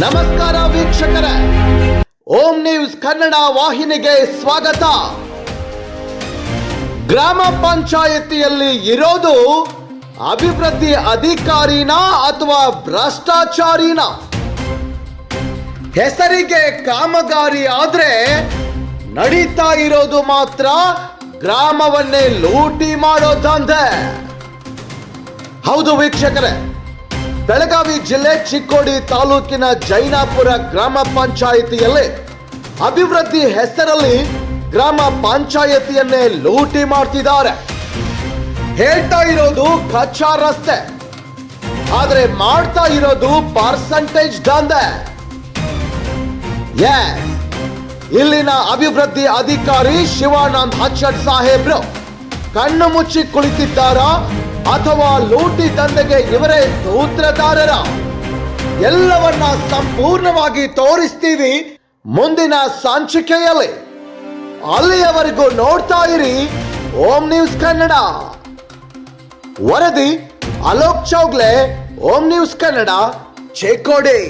ನಮಸ್ಕಾರ ವೀಕ್ಷಕರೇ. ಓಂ ನ್ಯೂಸ್ ಕನ್ನಡ ವಾಹಿನಿಗೆ ಸ್ವಾಗತ. ಗ್ರಾಮ ಪಂಚಾಯತಿಯಲ್ಲಿ ಇರೋದು ಅಭಿವೃದ್ಧಿ ಅಧಿಕಾರಿನ ಅಥವಾ ಭ್ರಷ್ಟಾಚಾರಿನ? ಹೆಸರಿಗೆ ಕಾಮಗಾರಿ ಆದ್ರೆ ನಡೀತಾ ಇರೋದು ಮಾತ್ರ ಗ್ರಾಮವನ್ನೇ ಲೂಟಿ ಮಾಡೋ ದಂಧೆ ಹೌದು ವೀಕ್ಷಕರೇ ಬೆಳಗಾವಿ ಜಿಲ್ಲೆ ಚಿಕ್ಕೋಡಿ ತಾಲೂಕಿನ ಜೈನಾಪುರ ಗ್ರಾಮ ಪಂಚಾಯಿತಿಯಲ್ಲಿ ಅಭಿವೃದ್ಧಿ ಹೆಸರಲ್ಲಿ ಗ್ರಾಮ ಪಂಚಾಯತಿಯನ್ನೇ ಲೂಟಿ ಮಾಡ್ತಿದ್ದಾರೆ. ಹೇಳ್ತಾ ಇರೋದು ಕಚ್ಚಾ ರಸ್ತೆ. ಆದ್ರೆ ಮಾಡ್ತಾ ಇರೋದು ಪರ್ಸಂಟೇಜ್ ದಂಧೆ. ಇಲ್ಲಿನ ಅಭಿವೃದ್ಧಿ ಅಧಿಕಾರಿ ಶಿವಾನಂದ್ ಹಚ್ಚಡ್ ಸಾಹೇಬ್ರು ಕಣ್ಣು ಮುಚ್ಚಿ ಕುಳಿತಿದ್ದಾರಾ? ಅಥವಾ ಲೂಟಿ ದಂಧೆಗೆ ಇವರೇ ಸೂತ್ರಧಾರರ? ಎಲ್ಲವನ್ನ ಸಂಪೂರ್ಣವಾಗಿ ತೋರಿಸ್ತೀವಿ ಮುಂದಿನ ಸಂಚಿಕೆಯಲ್ಲಿ. ಅಲ್ಲಿಯವರೆಗೂ ನೋಡ್ತಾ ಇರಿ, ಓಂ ನ್ಯೂಸ್ ಕನ್ನಡ. ವರದಿ ಅಲೋಕ್ ಚೌಗ್ಲೆ, ಓಂ ನ್ಯೂಸ್ ಕನ್ನಡ, ಚೇಕೋಡಿ.